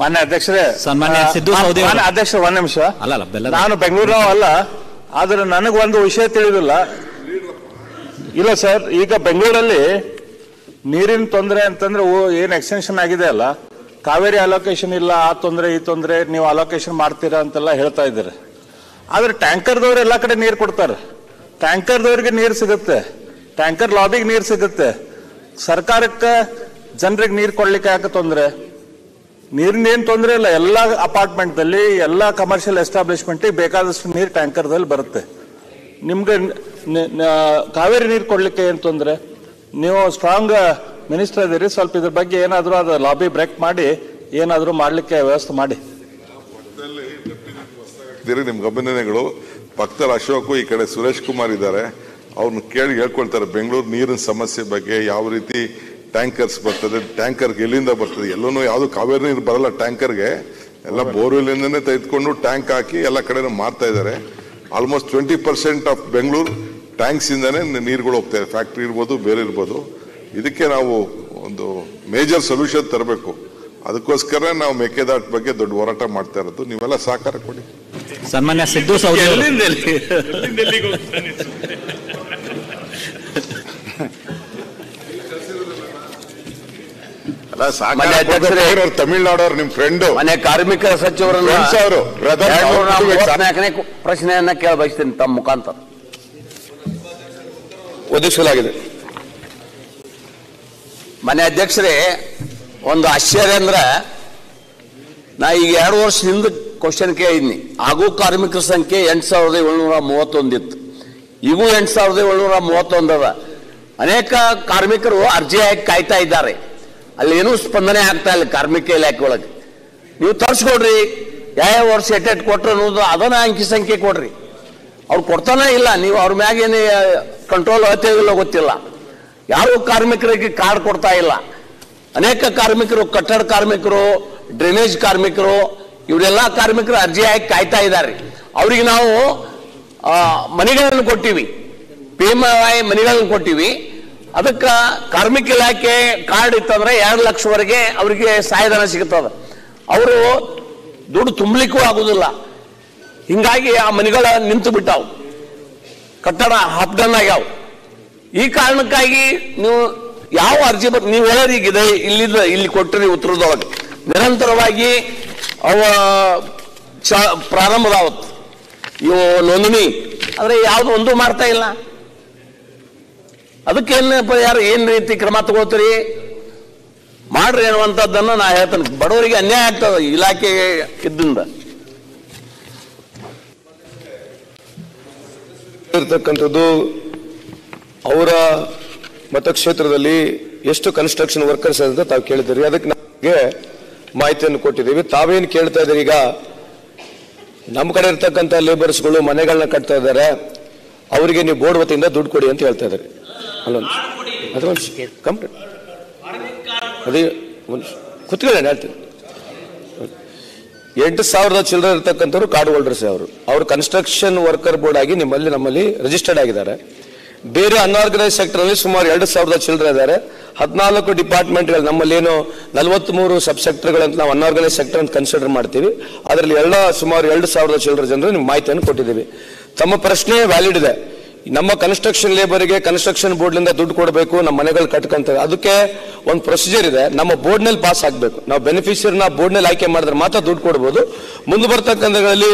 ಮಾನ್ಯ ಅಧ್ಯಕ್ಷರೇ ಸನ್ಮಾನ್ಯ ಸಿದ್ದು ಸೌದಿ. ಮಾನ್ಯ ಅಧ್ಯಕ್ಷ ಒಂದ್ ನಿಮಿಷ. ಅಲ್ಲ ಅಲ್ಲ ಬೆಲ್ಲ ನಾನು ಬೆಂಗಳೂರು ಅಲ್ಲ ಆದ್ರೆ ನನಗೆ ಒಂದು ವಿಷಯ ತಿಳಿದಿಲ್ಲ. ಇಲ್ಲ ಸರ್ ಈಗ ಬೆಂಗಳೂರಲ್ಲಿ ನೀರಿನ ತೊಂದರೆ ಅಂತಂದ್ರೆ ಏನು ಏನ್ ಎಕ್ಸ್ಟೆನ್ಷನ್ ಆಗಿದೆ ಅಲ್ಲ? ಕಾವೇರಿ ಅಲೋಕೇಶನ್ ಇಲ್ಲ ಆ ತೊಂದರೆ ಈ ತೊಂದರೆ ನೀವು ಅಲೋಕೇಶನ್ ಮಾಡ್ತೀರಾ ಅಂತೆಲ್ಲ ಹೇಳ್ತಾ ಇದ್ದೀರಿ. ಆದ್ರೆ ಟ್ಯಾಂಕರ್ದವ್ರು ಎಲ್ಲ ಕಡೆ ನೀರು ಕೊಡ್ತಾರೆ. ಟ್ಯಾಂಕರ್ದವ್ರಿಗೆ ನೀರು ಸಿಗುತ್ತೆ. ಟ್ಯಾಂಕರ್ ಲಾಬಿಗೆ ನೀರು ಸಿಗುತ್ತೆ. ಸರ್ಕಾರಕ್ಕೆ ಜನರಿಗೆ ನೀರು ಕೊಡ್ಲಿಕ್ಕೆ ಯಾಕೆ ತೊಂದರೆ? ನೀರಿನ ಏನು ತೊಂದರೆ ಇಲ್ಲ. ಎಲ್ಲ ಅಪಾರ್ಟ್ಮೆಂಟ್ ದಲ್ಲಿ ಎಲ್ಲ ಕಮರ್ಷಿಯಲ್ ಎಸ್ಟಾಬ್ಲಿಷ್ಮೆಂಟಿಗೆ ಬೇಕಾದಷ್ಟು ನೀರು ಟ್ಯಾಂಕರ್ದಲ್ಲಿ ಬರುತ್ತೆ. ನಿಮ್ಗೆ ಕಾವೇರಿ ನೀರು ಕೊಡ್ಲಿಕ್ಕೆ ಏನು ತೊಂದರೆ? ನೀವು ಸ್ಟ್ರಾಂಗ್ ಮಿನಿಸ್ಟರ್ ಇದೀರಿ ಸ್ವಲ್ಪ ಇದ್ರ ಬಗ್ಗೆ ಏನಾದರೂ ಅದು ಲಾಬಿ ಬ್ರೇಕ್ ಮಾಡಿ, ಏನಾದರೂ ಮಾಡ್ಲಿಕ್ಕೆ ವ್ಯವಸ್ಥೆ ಮಾಡಿ. ಇದ್ದೀರಿ ನಿಮ್ಗೆ ಅಭಿನಂದನೆಗಳು. ಪಕ್ಕದಲ್ಲಿ ಅಶೋಕ್, ಈ ಕಡೆ ಸುರೇಶ್ ಕುಮಾರ್ ಇದ್ದಾರೆ. ಅವ್ರನ್ನ ಕೇಳಿ ಹೇಳ್ಕೊಳ್ತಾರೆ, ಬೆಂಗಳೂರು ನೀರಿನ ಸಮಸ್ಯೆ ಬಗ್ಗೆ ಯಾವ ರೀತಿ ಟ್ಯಾಂಕರ್ಸ್ ಬರ್ತದೆ ಟ್ಯಾಂಕರ್ ಎಲ್ಲಿಂದ ಬರ್ತದೆ. ಎಲ್ಲೂ ಯಾವುದು ಕಾವೇರಿ ನೀರು ಬರಲ್ಲ ಟ್ಯಾಂಕರ್ಗೆ ಎಲ್ಲ ಬೋರ್ವೆಲ್ನಿಂದನೇ ತೆಗೆದುಕೊಂಡು ಟ್ಯಾಂಕ್ ಹಾಕಿ ಎಲ್ಲ ಕಡೆನೂ ಮಾರ್ತಾ ಇದ್ದಾರೆ. Almost twenty percent of Bengaluru tanks ಇಂದಾನೆ ನೀರುಗಳು ಹೋಗ್ತಾ ಇದೆ. ಫ್ಯಾಕ್ಟ್ರಿ ಇರ್ಬೋದು ಬೇರೆ ಇರ್ಬೋದು. ಇದಕ್ಕೆ ನಾವು ಒಂದು ಮೇಜರ್ ಸೊಲ್ಯೂಷನ್ ತರಬೇಕು. ಅದಕ್ಕೋಸ್ಕರ ನಾವು ಮೇಕೆದಾಟ್ ಬಗ್ಗೆ ದೊಡ್ಡ ಹೋರಾಟ ಮಾಡ್ತಾ ಇರೋದು. ನೀವೆಲ್ಲ ಸಹಕಾರ ಕೊಡಿ. ಸನ್ಮಾನ್ಯ ಸಿದ್ದು ಸೌದಿ ಅವರು. ಅಲ್ಲ ಸಹಕಾರ ಮನೆ ಅಧ್ಯಕ್ಷರೇ. ಕೊಡ್ಬೇಕು. ಅವ್ರು ತಮಿಳ್ನಾಡವ್ರು ನಿಮ್ ಫ್ರೆಂಡ್ ಮನೆ ಕಾರ್ಮಿಕ ಸಚಿವರನ್ನ ಅವರು, ಪ್ರಶ್ನೆಯನ್ನ ಕೇಳ ಬಯಸ್ತೀನಿ ತಮ್ಮ ಮುಖಾಂತರ. ಒದಗಿಸಲಾಗಿದೆ ಮನೆ ಅಧ್ಯಕ್ಷರೇ ಒಂದು ಆಶ್ಚರ್ಯ ಅಂದ್ರೆ ನಾ ಈಗ ಎರಡು ವರ್ಷ ಹಿಂದ ಕ್ವಶನ್ ಕೇಳಿದ್ನಿ. ಹಾಗೂ ಕಾರ್ಮಿಕರ ಸಂಖ್ಯೆ ಎಂಟು ಸಾವಿರದ ಏಳ್ನೂರ ಮೂವತ್ತೊಂದಿತ್ತು ಇವು ಎಂಟು ಸಾವಿರದ ಏಳ್ನೂರ ಮೂವತ್ತೊಂದದ ಅನೇಕ ಕಾರ್ಮಿಕರು ಅರ್ಜಿ ಹಾಕಿ ಕಾಯ್ತಾ ಇದ್ದಾರೆ. ಅಲ್ಲಿ ಏನೂ ಸ್ಪಂದನೆ ಆಗ್ತಾ ಇಲ್ಲ ಕಾರ್ಮಿಕ ಇಲಾಖೆ ಒಳಗೆ. ನೀವು ತರ್ಸ್ಕೊಡ್ರಿ ಯಾವ ವರ್ಷ ಎಟ್ಟೆಟ್ ಕೊಟ್ರು ಅನ್ನೋದು ಅದನ್ನ ಅಂಕಿ ಸಂಖ್ಯೆ ಕೊಡ್ರಿ. ಅವ್ರು ಕೊಡ್ತಾನೆ ಇಲ್ಲ, ನೀವು ಅವ್ರ ಮ್ಯಾಗ ಏನು ಕಂಟ್ರೋಲ್ ಇಲ್ಲ ಗೊತ್ತಿಲ್ಲ. ಯಾರು ಕಾರ್ಮಿಕರಿಗೆ ಕಾರ್ಡ್ ಕೊಡ್ತಾ ಇಲ್ಲ. ಅನೇಕ ಕಾರ್ಮಿಕರು, ಕಟ್ಟಡ ಕಾರ್ಮಿಕರು ಡ್ರೈನೇಜ್ ಕಾರ್ಮಿಕರು, ಇವರೆಲ್ಲ ಕಾರ್ಮಿಕರು ಅರ್ಜಿ ಹಾಕಿ ಕಾಯ್ತಾ ಇದ್ದಾರೆ ಅವರಿಗೆ ನಾವು ಮನೆಗಳನ್ನು ಕೊಟ್ಟಿವಿ. ಪಿ ಎಂ ಐ ಮನೆಗಳನ್ನು ಕೊಟ್ಟಿವಿ. ಅದಕ್ಕೆ ಕಾರ್ಮಿಕ ಇಲಾಖೆ ಕಾರ್ಡ್ ಇತ್ತಂದ್ರೆ ಎರಡು ಲಕ್ಷವರೆಗೆ ಅವರಿಗೆ ಸಹಾಯಧನ ಸಿಗುತ್ತದ. ಅವರು ದುಡ್ಡು ತುಂಬಲಿಕ್ಕೂ ಆಗುದಿಲ್ಲ. ಹಿಂಗಾಗಿ ಆ ಮನೆಗಳ ನಿಂತು ಬಿಟ್ಟಾವು. ಕಟ್ಟಡ ಹಾಪ್ಡನ್ ಆಗ್ಯಾವ. ಈ ಕಾರಣಕ್ಕಾಗಿ ನೀವು ಯಾವ ಅರ್ಜಿ ಬರ್ ನೀವು ಹೇಳೋರಿಗಿದೆ ಇದೆ ಇಲ್ಲಿ ಕೊಟ್ಟಿರಿ ಉತ್ತರದೊಳಗೆ. ನಿರಂತರವಾಗಿ ಅವ ಚ ಪ್ರಾರಂಭದಾವತ್ತು ಇವು ನೋಂದಣಿ. ಆದರೆ ಯಾವ್ದು ಒಂದು ಮಾಡ್ತಾ ಇಲ್ಲ. ಅದಕ್ಕೇನಪ್ಪ ಯಾರು ಏನು ರೀತಿ ಕ್ರಮ ತಗೋತೀರಿ ಮಾಡ್ರಿ ಅನ್ನುವಂಥದ್ದನ್ನು ನಾ ಹೇಳ್ತೇನೆ. ಬಡವರಿಗೆ ಅನ್ಯಾಯ ಆಗ್ತದೆ ಇಲಾಖೆ ಇದ್ದಿಂದ. ಇರ್ತಕ್ಕಂಥದ್ದು ಅವರ ಮತಕ್ಷೇತ್ರದಲ್ಲಿ ಎಷ್ಟು ಕನ್ಸ್ಟ್ರಕ್ಷನ್ ವರ್ಕರ್ಸ್ ಅಂತ ತಾವು ಕೇಳಿದ್ರಿ ಅದಕ್ಕೆ ನಮಗೆ ಮಾಹಿತಿಯನ್ನು ಕೊಟ್ಟಿದ್ದೀವಿ. ತಾವೇನು ಕೇಳ್ತಾ ಇದ್ದೀರಿ ಈಗ? ನಮ್ಮ ಕಡೆ ಇರ್ತಕ್ಕಂಥ ಲೇಬರ್ಸ್ಗಳು ಮನೆಗಳನ್ನ ಕಟ್ತಾ ಇದ್ದಾರೆ. ಅವರಿಗೆ ನೀವು ಬೋರ್ಡ್ ವತಿಯಿಂದ ದುಡ್ಡು ಕೊಡಿ ಅಂತ ಹೇಳ್ತಾ ಇದ್ದಾರೆ. ಅಲ್ಲೊಂದು ಅದೊಂದು ಕಂಪ್ಲೀಟ್ ಅದೇ ಒಂದು ಹೇಳ್ತೀನಿ. ಎಂಟು ಸಾವಿರದ ಚಿಲ್ಲರೆ ಇರ್ತಕ್ಕಂಥವ್ರು ಕಾರ್ಡ್ ಹೋಲ್ಡರ್ಸ್ ಅವರು. ಅವರು ಕನ್ಸ್ಟ್ರಕ್ಷನ್ ವರ್ಕರ್ ಬೋರ್ಡ್ ಆಗಿ ನಿಮ್ಮಲ್ಲಿ ನಮ್ಮಲ್ಲಿ ರಿಜಿಸ್ಟರ್ಡ್ ಆಗಿದ್ದಾರೆ. ಬೇರೆ ಅನ್ಆರ್ಗನೈಸ್ ಸೆಕ್ಟರ್ ಅಲ್ಲಿ ಸುಮಾರು ಎರಡು ಸಾವಿರದ ಚಿಲ್ಲರೆ ಇದ್ದಾರೆ. ಹದಿನಾಲ್ಕು ಡಿಪಾರ್ಟ್ಮೆಂಟ್ಗಳು ನಮ್ಮಲ್ಲಿ ಏನು ನಲವತ್ಮೂರು ಸಬ್ ಸೆಕ್ಟರ್ಗಳಂತ ನಾವು ಅನ್ಆರ್ಗನೈಸ್ ಸೆಕ್ಟರ್ ಅಂತ ಕನ್ಸಿಡರ್ ಮಾಡ್ತೀವಿ. ಅದರಲ್ಲಿ ಎಲ್ಲ ಸುಮಾರು ಎರಡು ಸಾವಿರದ ಚಿಲ್ಲರೆ ಜನರು ನಿಮ್ಗೆ ಮಾಹಿತಿಯನ್ನು ಕೊಟ್ಟಿದ್ದೀವಿ. ತಮ್ಮ ಪ್ರಶ್ನೆ ವ್ಯಾಲಿಡ್ ಇದೆ. ನಮ್ಮ ಕನ್ಸ್ಟ್ರಕ್ಷನ್ ಲೇಬರ್ಗೆ ಕನ್ಸ್ಟ್ರಕ್ಷನ್ ಬೋರ್ಡ್ನಿಂದ ದುಡ್ಡು ಕೊಡಬೇಕು ನಮ್ಮ ಮನೆಗಳು ಕಟ್ಕೊಂತ ಅದಕ್ಕೆ ಒಂದು ಪ್ರೊಸೀಜರ್ ಇದೆ. ನಮ್ಮ ಬೋರ್ಡ್ನಲ್ಲಿ ಪಾಸ್ ಆಗಬೇಕು. ನಾವು ಬೆನಿಫಿಷಿಯರ್ನ ಬೋರ್ಡ್ನಲ್ಲಿ ಆಯ್ಕೆ ಮಾಡಿದ್ರೆ ಮಾತ್ರ ದುಡ್ಡು ಕೊಡ್ಬೋದು. ಮುಂದೆ ಬರ್ತಕ್ಕಂಥಗಳಲ್ಲಿ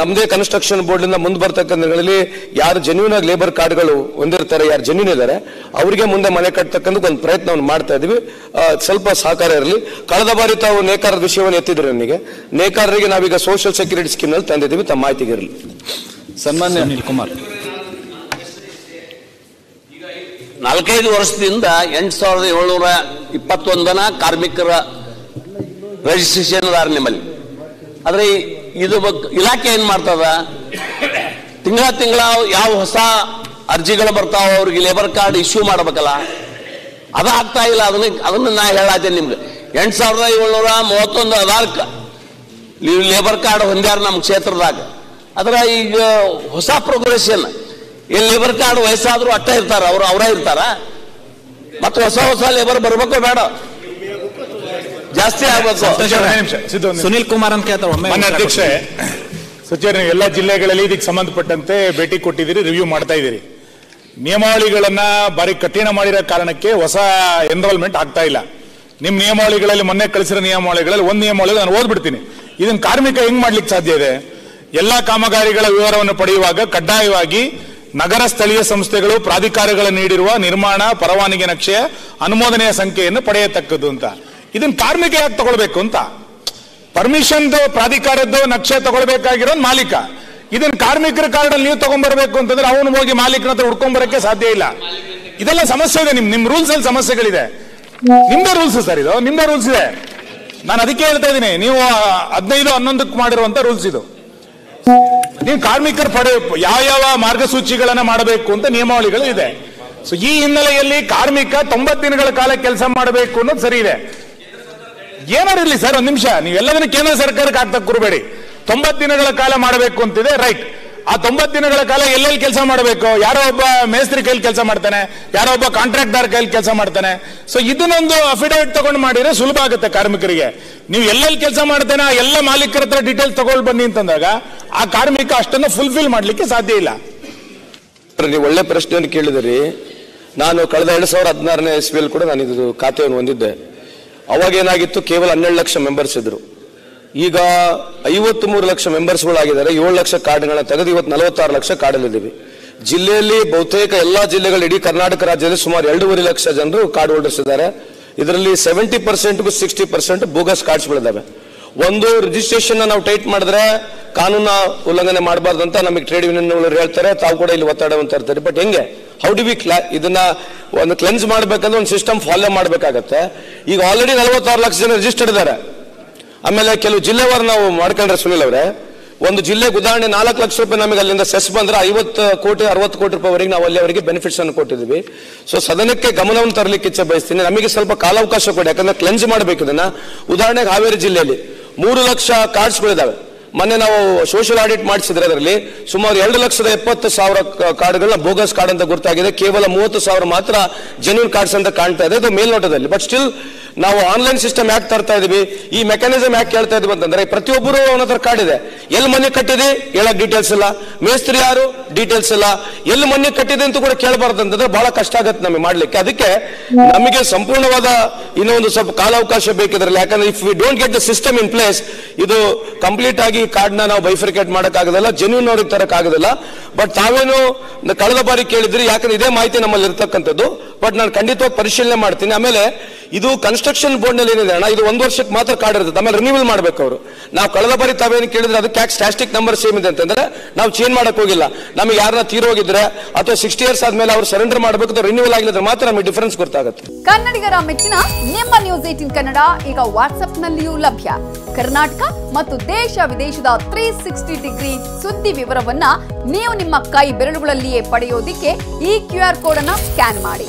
ನಮ್ಮದೇ ಕನ್ಸ್ಟ್ರಕ್ಷನ್ ಬೋರ್ಡ್ನಿಂದ ಮುಂದೆ ಬರ್ತಕ್ಕಂಥಗಳಲ್ಲಿ ಯಾರು ಜೆನ್ಯೂನ್ ಆಗಿ ಲೇಬರ್ ಕಾರ್ಡ್ಗಳು ಹೊಂದಿರ್ತಾರೆ ಯಾರು ಜೆನ್ಯೂನ್ ಇದ್ದಾರೆ ಅವರಿಗೆ ಮುಂದೆ ಮನೆ ಕಟ್ಟತಕ್ಕಂಥ ಒಂದು ಪ್ರಯತ್ನವನ್ನು ಮಾಡ್ತಾ ಇದೀವಿ. ಸ್ವಲ್ಪ ಸಹಕಾರ ಇರಲಿ. ಕಳೆದ ಬಾರಿ ತಾವು ನೇಕಾರರ ವಿಷಯವನ್ನು ಎತ್ತಿದ್ರು ನನಗೆ. ನೇಕಾರರಿಗೆ ನಾವೀಗ ಸೋಷಿಯಲ್ ಸೆಕ್ಯೂರಿಟಿ ಸ್ಕೀಮ್ನಲ್ಲಿ ತಂದಿದ್ದೀವಿ. ತಮ್ಮ ಮಾಹಿತಿಗೆ ಇರಲಿ. ಸನ್ಮಾನ್ಯ ಅನಿಲ್ ಕುಮಾರ್. ನಾಲ್ಕೈದು ವರ್ಷದಿಂದ ಎಂಟು ಸಾವಿರದ ಏಳ್ನೂರ ಇಪ್ಪತ್ತೊಂದನ ಕಾರ್ಮಿಕರ ರಿಜಿಸ್ಟ್ರೇಷನ್ ಅದಾರ ನಿಮ್ಮಲ್ಲಿ. ಆದರೆ ಇದು ಇಲಾಖೆ ಏನು ಮಾಡ್ತದ? ತಿಂಗಳ ತಿಂಗಳ ಯಾವ ಹೊಸ ಅರ್ಜಿಗಳು ಬರ್ತಾವ ಅವ್ರಿಗೆ ಲೇಬರ್ ಕಾರ್ಡ್ ಇಶ್ಯೂ ಮಾಡ್ಬೇಕಲ್ಲ? ಅದು ಆಗ್ತಾ ಇಲ್ಲ. ಅದನ್ನ ಅದನ್ನು ನಾ ಹೇಳಾತೇನೆ ನಿಮ್ಗೆ. ಎಂಟು ಸಾವಿರದ ಏಳ್ನೂರ ಮೂವತ್ತೊಂದು ಅದಾರ್ ಲೇಬರ್ ಕಾರ್ಡ್ ಹೊಂದ್ಯಾರ ನಮ್ಮ ಕ್ಷೇತ್ರದಾಗ. ಅದ್ರ ಈಗ ಹೊಸ ಪ್ರೋಗ್ರೆಷನ್ ಈ ಲೇಬರ್ ಕಾರ್ಡ್ ವಯಸ್ಸಾದ್ರೂ ಅಟ್ಟ ಇರ್ತಾರ ಅವ್ರು ಅವರ ಇರ್ತಾರ. ಮತ್ತೆ ಹೊಸ ಹೊಸ ಲೇಬರ್ ಬರ್ಬೇಕೋ ಬೇಡ. ಜಾಸ್ತಿ ಆಗ್ಬೇಕು. ಸುನಿಲ್ ಕುಮಾರ್ ಅಂತ ಕೇಳ್ತಾರೆ ಅಧ್ಯಕ್ಷೆ. ಸಚಿವರು ನೀವು ಎಲ್ಲ ಜಿಲ್ಲೆಗಳಲ್ಲಿ ಇದಕ್ಕೆ ಸಂಬಂಧಪಟ್ಟಂತೆ ಭೇಟಿ ಕೊಟ್ಟಿದ್ದೀರಿ ರಿವ್ಯೂ ಮಾಡ್ತಾ ಇದ್ದೀರಿ. ನಿಯಮಾವಳಿಗಳನ್ನ ಬಾರಿ ಕಠಿಣ ಮಾಡಿರೋ ಕಾರಣಕ್ಕೆ ಹೊಸ ಎನ್ರೋಲ್ಮೆಂಟ್ ಆಗ್ತಾ ಇಲ್ಲ. ನಿಮ್ಮ ನಿಯಮಾವಳಿಗಳಲ್ಲಿ ಮೊನ್ನೆ ಕಳಿಸಿರೋ ನಿಯಮಾವಳಿಗಳಲ್ಲಿ ಒಂದು ನಿಯಮಾವಳಿ ನಾನು ಓದ್ಬಿಡ್ತೀನಿ. ಇದನ್ನ ಕಾರ್ಮಿಕ ಹೆಂಗ್ ಮಾಡ್ಲಿಕ್ಕೆ ಸಾಧ್ಯ ಇದೆ? ಎಲ್ಲಾ ಕಾಮಗಾರಿಗಳ ವಿವರವನ್ನು ಪಡೆಯುವಾಗ ಕಡ್ಡಾಯವಾಗಿ ನಗರ ಸ್ಥಳೀಯ ಸಂಸ್ಥೆಗಳು ಪ್ರಾಧಿಕಾರಗಳು ನೀಡಿರುವ ನಿರ್ಮಾಣ, ಪರವಾನಗಿ ನಕ್ಷೆ, ಅನುಮೋದನೆಯ ಸಂಖ್ಯೆಯನ್ನು ಪಡೆಯತಕ್ಕದ್ದು ಅಂತ. ಇದನ್ನ ಕಾರ್ಮಿಕ ಯಾಕೆ ತಗೊಳ್ಬೇಕು ಅಂತ? ಪರ್ಮಿಷನ್ದು ಪ್ರಾಧಿಕಾರದ್ದು ನಕ್ಷೆ ತಗೊಳ್ಬೇಕಾಗಿರೋ ಮಾಲೀಕ. ಇದನ್ನ ಕಾರ್ಮಿಕರ ಕಾರ್ಡ್ ಅಲ್ಲಿ ನೀವು ತಗೊಂಡ್ಬರ್ಬೇಕು ಅಂತಂದ್ರೆ ಅವನು ಹೋಗಿ ಮಾಲೀಕನ ಹತ್ರ ಹುಡ್ಕೊಂಡ್ಬರಕ್ಕೆ ಸಾಧ್ಯ ಇಲ್ಲ. ಇದೆಲ್ಲ ಸಮಸ್ಯೆ ಇದೆ, ನಿಮ್ ನಿಮ್ ರೂಲ್ಸ್ ಅಲ್ಲಿ ಸಮಸ್ಯೆಗಳಿದೆ. ನಿಮ್ದೇ ರೂಲ್ಸ್ ಸರ್ ಇದು, ನಿಮ್ದೇ ರೂಲ್ಸ್ ಇದೆ. ನಾನು ಅದಕ್ಕೆ ಹೇಳ್ತಾ ಇದ್ದೀನಿ, ನೀವು ಹದಿನೈದು ಹನ್ನೊಂದಕ್ಕೆ ಮಾಡಿರುವಂತ ರೂಲ್ಸ್ ಇದು. ನೀವು ಕಾರ್ಮಿಕರ ಪಡೆ ಯಾವ ಯಾವ ಮಾರ್ಗಸೂಚಿಗಳನ್ನ ಮಾಡಬೇಕು ಅಂತ ನಿಯಮಾವಳಿಗಳು ಇದೆ. ಸೊ ಈ ಹಿನ್ನೆಲೆಯಲ್ಲಿ ಕಾರ್ಮಿಕ ತೊಂಬತ್ತು ದಿನಗಳ ಕಾಲ ಕೆಲಸ ಮಾಡಬೇಕು ಅನ್ನೋದು ಸರಿ ಇದೆ. ಏನಾರು ಸರ್, ಒಂದು ನಿಮಿಷ. ನೀವೆಲ್ಲದನ್ನ ಕೇಂದ್ರ ಸರ್ಕಾರಕ್ಕೆ ಆಗ್ತಾ ಕೂರಬೇಡಿ. ತೊಂಬತ್ತು ದಿನಗಳ ಕಾಲ ಮಾಡಬೇಕು ಅಂತಿದೆ, ರೈಟ್. ಆ ತೊಂಬತ್ತು ದಿನಗಳ ಕಾಲ ಎಲ್ಲೆಲ್ಲಿ ಕೆಲಸ ಮಾಡಬೇಕು? ಯಾರೋ ಒಬ್ಬ ಮೇಸ್ತ್ರಿ ಕೈಲಿ ಕೆಲಸ ಮಾಡ್ತಾನೆ, ಯಾರೋ ಒಬ್ಬ ಕಾಂಟ್ರಾಕ್ಟರ್ ಕೈಲಿ ಕೆಲಸ ಮಾಡ್ತಾನೆ. ಸೊ ಇದನ್ನೊಂದು ಅಫಿಡವಿಟ್ ತಗೊಂಡು ಮಾಡಿದ್ರೆ ಸುಲಭ ಆಗುತ್ತೆ ಕಾರ್ಮಿಕರಿಗೆ. ನೀವು ಎಲ್ಲೆಲ್ಲಿ ಕೆಲಸ ಮಾಡ್ತೇನೆ, ಆ ಎಲ್ಲ ಮಾಲೀಕರ ಹತ್ರ ಡೀಟೇಲ್ಸ್ ತಗೊಂಡು ಬನ್ನಿ ಅಂತಂದಾಗ, ಆ ಕಾರ್ಮಿಕ ಅಷ್ಟನ್ನು ಫುಲ್ಫಿಲ್ ಮಾಡ್ಲಿಕ್ಕೆ ಸಾಧ್ಯ ಇಲ್ಲ. ನೀವು ಒಳ್ಳೆ ಪ್ರಶ್ನೆಯನ್ನು ಕೇಳಿದಿರಿ. ನಾನು ಕಳೆದ ಎರಡು ಸಾವಿರದ ಹದಿನಾರನೇ ಇಸ್ವಿಯಲ್ಲಿ ಕೂಡ ನಾನು ಇದು ಖಾತೆಯನ್ನು ಹೊಂದಿದ್ದೆ. ಅವಾಗ ಏನಾಗಿತ್ತು ಕೇವಲ ಹನ್ನೆರಡು ಲಕ್ಷ ಮೆಂಬರ್ಸ್ ಇದ್ರು. ಈಗ ಐವತ್ತು ಮೂರು ಲಕ್ಷ ಮೆಂಬರ್ಸ್ಗಳಾಗಿದ್ದಾರೆ, ಏಳು ಲಕ್ಷ ಕಾರ್ಡ್ಗಳನ್ನ ತೆಗೆದು ಇವತ್ತು ನಲವತ್ತಾರು ಲಕ್ಷ ಕಾರ್ಡಲ್ಲಿದ್ದೀವಿ. ಜಿಲ್ಲೆಯಲ್ಲಿ ಬಹುತೇಕ ಎಲ್ಲಾ ಜಿಲ್ಲೆಗಳು ಇಡೀ ಕರ್ನಾಟಕ ರಾಜ್ಯದಲ್ಲಿ ಸುಮಾರು ಎರಡೂವರೆ ಲಕ್ಷ ಜನರು ಕಾರ್ಡ್ ಹೋಲ್ಡರ್ಸ್ ಇದ್ದಾರೆ ಇದರಲ್ಲಿ ಸೆವೆಂಟಿ ಪರ್ಸೆಂಟ್ಗೂ ಸಿಕ್ಸ್ಟಿ ಪರ್ಸೆಂಟ್ ಬೋಗಸ್ ಕಾರ್ಡ್ಸ್ಗಳಿದ್ದಾವೆ ಒಂದು ರಿಜಿಸ್ಟ್ರೇಷನ್ ನಾವು ಟೈಟ್ ಮಾಡಿದ್ರೆ ಕಾನೂನ ಉಲ್ಲಂಘನೆ ಮಾಡಬಾರ್ದು ಅಂತ ನಮಗೆ ಟ್ರೇಡ್ ಯೂನಿಯನ್ ಹೇಳ್ತಾರೆ, ತಾವು ಕೂಡ ಇಲ್ಲಿ ಒತ್ತಡ ಅಂತ ಇರ್ತಾರೆ. ಬಟ್ ಹೆಂಗೆ? ಹೌ ಡಿ ವಿ ಕ್ಲಾ ಇದನ್ನ ಒಂದು ಕ್ಲೆನ್ಸ್ ಮಾಡ್ಬೇಕಂದ್ರೆ ಒಂದು ಸಿಸ್ಟಮ್ ಫಾಲೋ ಮಾಡಬೇಕಾಗತ್ತೆ. ಈಗ ಆಲ್ರೆಡಿ ನಲವತ್ತಾರು ಲಕ್ಷ ಜನ ರಿಜಿಸ್ಟರ್ಡ್ ಇದ್ದಾರೆ. ಆಮೇಲೆ ಕೆಲವು ಜಿಲ್ಲೆವಾರು ನಾವು ಮಾಡ್ಕೊಂಡ್ರೆ ಸುನಿಲ್ ಅವರೇ, ಒಂದು ಜಿಲ್ಲೆಗೆ ಉದಾಹರಣೆ ನಾಲ್ಕು ಲಕ್ಷ ರೂಪಾಯಿ ನಮಗೆ ಅಲ್ಲಿಂದ ಸೆಸ್ ಬಂದ್ರೆ ಐವತ್ತು ಕೋಟಿ, ಅರವತ್ತು ಕೋಟಿ ರೂಪಾಯಿವರೆಗೆ ನಾವು ಅಲ್ಲಿ ಅವರಿಗೆ ಬೆನಿಫಿಟ್ಸ್ ಅನ್ನು ಕೊಟ್ಟಿದ್ವಿ ಸೊ ಸದನಕ್ಕೆ ಗಮನವನ್ನು ತರಲಿಕ್ಕೆ ಇಚ್ಛೆ ಬಯಸ್ತೀನಿ. ನಮಗೆ ಸ್ವಲ್ಪ ಕಾಲಾವಕಾಶ ಕೊಡಿ, ಯಾಕಂದ್ರೆ ಕ್ಲೆನ್ಸ್ ಮಾಡಬೇಕು ಇದನ್ನ. ಉದಾಹರಣೆಗೆ ಹಾವೇರಿ ಜಿಲ್ಲೆಯಲ್ಲಿ ಮೂರು ಲಕ್ಷ ಕಾರ್ಡ್ಸ್ಗಳಿದ್ದಾವೆ ಮೊನ್ನೆ ನಾವು ಸೋಷಿಯಲ್ ಆಡಿಟ್ ಮಾಡಿಸಿದ್ರೆ ಅದರಲ್ಲಿ ಸುಮಾರು ಎರಡು ಲಕ್ಷದ ಎಪ್ಪತ್ತು ಸಾವಿರ ಕಾರ್ಡ್ಗಳನ್ನ ಬೋಗಸ್ ಕಾರ್ಡ್ ಅಂತ ಗುರುತಾಗಿದೆ. ಕೇವಲ ಮೂವತ್ತು ಸಾವಿರ ಮಾತ್ರ ಜೆನ್ಯೂನ್ ಕಾರ್ಡ್ಸ್ ಅಂತ ಕಾಣ್ತಾ ಇದೆ. ಅದು ಮೇಲ್ನೋಟದಲ್ಲಿ. ಬಟ್ ಸ್ಟಿಲ್ ನಾವು ಆನ್ಲೈನ್ ಸಿಸ್ಟಮ್ ಯಾಕೆ ತರ್ತಾ ಇದೀವಿ. ಈ ಮೆಕ್ಯಾನಿಸಮ್ ಯಾಕೆ ಕೇಳ್ತಾ ಇದ್ವಿ ಅಂತಂದ್ರೆ ಪ್ರತಿಯೊಬ್ಬರು ಅವನ ಹತ್ರ ಕಾರ್ಡ್ ಇದೆ. ಎಲ್ಲಿ ಮನೆ ಕಟ್ಟಿದೆ? ಹೇಳಕ್ ಡೀಟೇಲ್ಸ್ ಇಲ್ಲ. ಮೇಸ್ತ್ರಿ ಯಾರು? ಡೀಟೇಲ್ಸ್ ಇಲ್ಲ. ಎಲ್ಲಿ ಮನೆ ಕಟ್ಟಿದೆ ಅಂತ ಕೂಡ ಕೇಳಬಾರ್ದು ಅಂತಂದ್ರೆ ಬಹಳ ಕಷ್ಟ ಆಗತ್ತೆ ನಮಗೆ ಮಾಡ್ಲಿಕ್ಕೆ. ಅದಕ್ಕೆ ನಮಗೆ ಸಂಪೂರ್ಣವಾದ ಇನ್ನೊಂದು ಸ್ವಲ್ಪ ಕಾಲಾವಕಾಶ ಬೇಕಿದ್ರಲ್ಲ. ಯಾಕಂದ್ರೆ if we don't get the system in place ಇದು ಕಂಪ್ಲೀಟ್ ಆಗಿ ಕಾರ್ಡ್ನ ನಾವು ಬೈಫರಿಕೇಟ್ ಮಾಡಕ್ಕಾಗೋದಿಲ್ಲ. ಜೆನ್ಯೂನ್ ಅವ್ರಿಗೆ ತರಕ್ಕಾಗೋದಿಲ್ಲ. ಬಟ್ ತಾವೇನು ಕಳೆದ ಬಾರಿ ಕೇಳಿದ್ರಿ. ಯಾಕಂದ್ರೆ ಇದೇ ಮಾಹಿತಿ ನಮ್ಮಲ್ಲಿ ಇರ್ತಕ್ಕಂಥದ್ದು. ಬಟ್ ನಾನು ಖಂಡಿತವಾಗಿ ಪರಿಶೀಲನೆ ಮಾಡ್ತೀನಿ. ಆಮೇಲೆ ಇದು ಕನ್ಸ್ಟ್ರಕ್ಷನ್ ಬೋರ್ಡ್ನಲ್ಲಿ ಏನಿದೆ ಅಣ್ಣ? ಇದು ಒಂದು ವರ್ಷಕ್ಕೆ ಮಾತ್ರ ಕಾರ್ಡ್ ಇರುತ್ತೆ. ಆಮೇಲೆ ರಿನ್ಯೂವಲ್ ಮಾಡ್ಬೇಕು ಅವರು. ನಾವು ಕಳೆದ ಬಾರಿ ತಾವೇನು ಕೇಳಿದ್ರೆ ಅದಕ್ಕೆ ಯಾಕೆ ಸ್ಟಾಸ್ಟಿಕ್ ನಂಬರ್ ಸೇಮ್ ಇದೆ ಅಂತಂದ್ರೆ ನಾವು ಚೇಂಜ್ ಮಾಡಕ್ ಹೋಗಿಲ್ಲ. ನಮಗೆ ಯಾರನ್ನ ತೀರೋಗಿದ್ರೆ ಅಥವಾ ಸಿಕ್ಸ್ಟಿ ಇಯರ್ಸ್ ಆದ್ಮೇಲೆ ಅವ್ರು ಸರೆಂಡರ್ ಮಾಡಬೇಕು ಅಥವಾ ರಿನ್ಯೂವಲ್ ಆಗಿಲ್ಲ ಮಾತ್ರ ನಮಗೆ ಡಿಫರೆನ್ಸ್ ಗೊತ್ತಾಗುತ್ತೆ. ಕನ್ನಡಿಗರ ಮೆಚ್ಚಿನ ನಿಮ್ಮ ನ್ಯೂಸ್ ಏಟಿನ್ ಕನ್ನಡ ಈಗ ವಾಟ್ಸ್ಆಪ್ನಲ್ಲಿಯೂ ಲಭ್ಯ. ಕರ್ನಾಟಕ ಮತ್ತು ದೇಶ ವಿದೇಶದ ತ್ರೀ ಸಿಕ್ಸ್ಟಿ ಡಿಗ್ರಿ ಸುದ್ದಿ ವಿವರವನ್ನ ನೀವು ನಿಮ್ಮ ಕೈ ಬೆರಳುಗಳಲ್ಲಿಯೇ ಪಡೆಯೋದಿಕ್ಕೆ ಈ ಕ್ಯೂ ಆರ್ ಕೋಡ್ ಅನ್ನ ಸ್ಕ್ಯಾನ್ ಮಾಡಿ.